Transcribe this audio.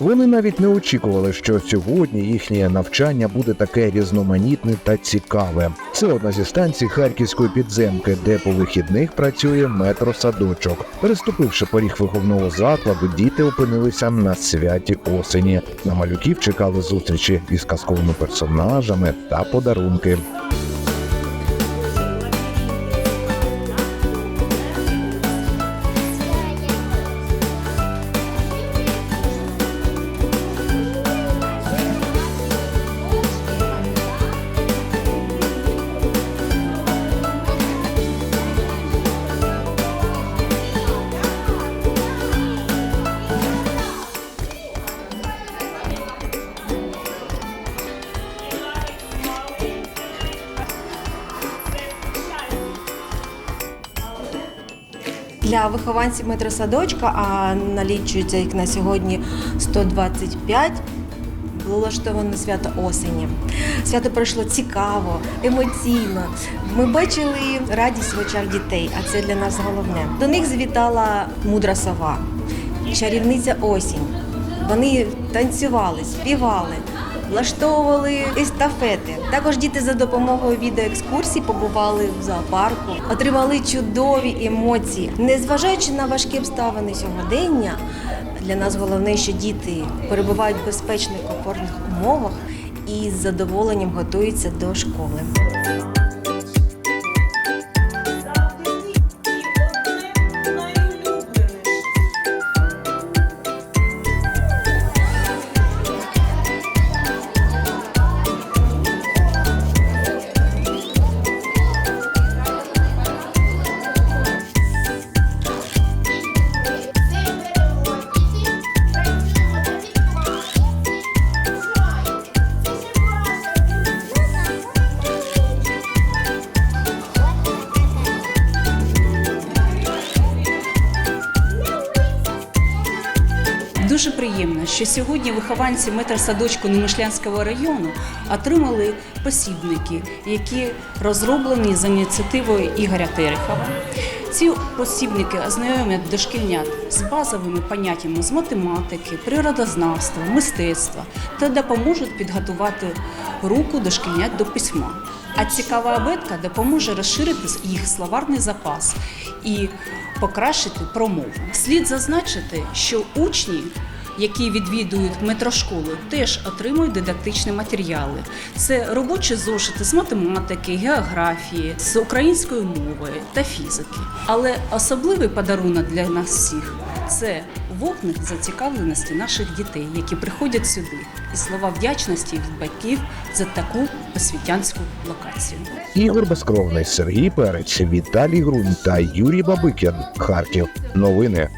Вони навіть не очікували, що сьогодні їхнє навчання буде таке різноманітне та цікаве. Це одна зі станцій харківської підземки, де по вихідних працює метро-садочок. Переступивши поріг виховного закладу, діти опинилися на святі осені. На малюків чекали зустрічі із казковими персонажами та подарунки. Для вихованців метросадочка, а налічується їх на сьогодні 125, було влаштовано свято осені. Свято пройшло цікаво, емоційно. Ми бачили радість в очах дітей, а це для нас головне. До них завітала мудра сова, чарівниця осінь. Вони танцювали, співали. Влаштовували естафети. Також діти за допомогою відеоекскурсій побували в зоопарку, отримали чудові емоції. Незважаючи на важкі обставини сьогодення, для нас головне, що діти перебувають в безпечних комфортних умовах і з задоволенням готуються до школи. Дуже приємно, що сьогодні вихованці метросадочку Немишлянського району отримали посібники, які розроблені за ініціативою Ігоря Терехова. Ці посібники ознайомлять дошкільнят з базовими поняттями з математики, природознавства, мистецтва та допоможуть підготувати руку дошкільнят до письма. А цікава абетка допоможе розширити їх словарний запас і покращити промову. Слід зазначити, що учні, які відвідують метрошколу, теж отримують дидактичні матеріали. Це робочі зошити з математики, географії, з української мови та фізики. Але особливий подарунок для нас всіх це вогник зацікавленості наших дітей, які приходять сюди, і слова вдячності від батьків за таку освітянську локацію. Ігор Безкровний, Сергій Перець, Віталій Грунь та Юрій Бабикін. Харків. Новини